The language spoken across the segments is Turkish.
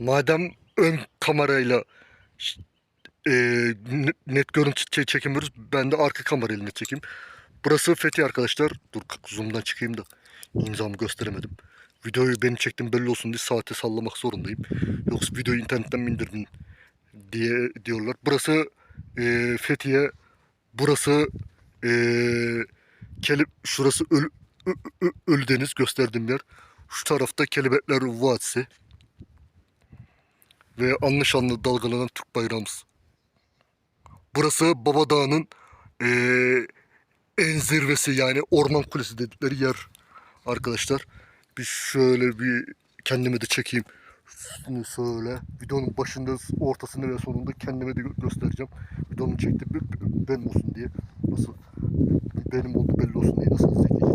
Madem ön kamerayla e, net görüntü çe- çekemiyoruz, ben de arka kamerayla net çekeyim. Burası Fethi arkadaşlar. Dur zoom'dan çıkayım da imzamı gösteremedim. Videoyu benim çektim belli olsun diye saate sallamak zorundayım. Yoksa videoyu internetten mi indirdin diye diyorlar. Burası e, Fethiye, burası e, Kelip, şurası Ölü, Ö- Ö- Ölüdeniz gösterdiğim yer. Şu tarafta Kelebekler Vadisi ve anlaşanlı dalgalanan Türk bayrağımız. Burası Baba Dağı'nın eee, en zirvesi yani orman kulesi dedikleri yer arkadaşlar. Bir şöyle bir kendime de çekeyim. Şunu şöyle videonun başında, ortasında ve sonunda kendime de gö- göstereceğim. Videonun be- benim olsun diye. Nasıl benim oldu belli olsun diye nasıl zekice.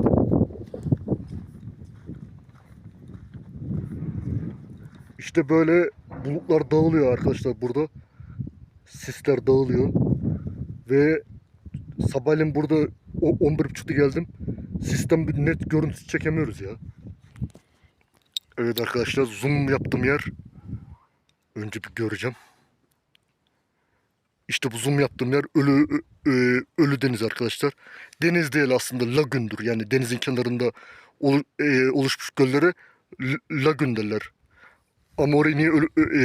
İşte böyle bulutlar dağılıyor arkadaşlar burada. Sisler dağılıyor. Ve sabahleyin burada o 11.30'da geldim. Sistem bir net görüntüsü çekemiyoruz ya. Evet arkadaşlar zoom yaptığım yer. Önce bir göreceğim. İşte bu zoom yaptığım yer ölü ölü deniz arkadaşlar. Deniz değil aslında lagündür. Yani denizin kenarında e, oluşmuş göllere lagün derler. Ama oraya niye ölü, e,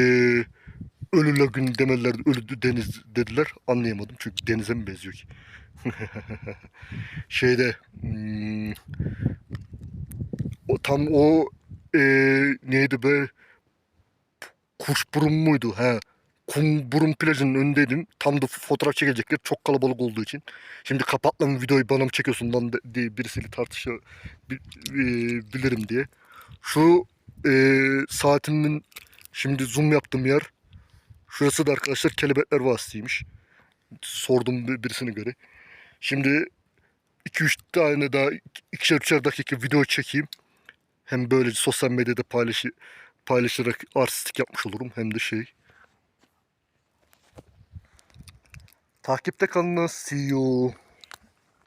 ölü lagün demediler, ölü deniz dediler anlayamadım. Çünkü denize mi benziyor ki? Şeyde hmm, o tam o e, neydi be Kuşburun muydu? He. Kumburun plajının önündeydim. Tam da fotoğraf çekecekler. Çok kalabalık olduğu için. Şimdi kapat videoyu bana mı çekiyorsun lan diye birisiyle tartışabilirim diye. Şu e, saatimin şimdi zoom yaptığım yer. Şurası da arkadaşlar Kelebekler Vadisi'ymiş. Sordum bir- birisine göre. Şimdi 2-3 tane daha ikişer üçer dakika video çekeyim. Hem böyle sosyal medyada paylaşı, paylaşarak artistik yapmış olurum hem de şey. Takipte kalın. See you.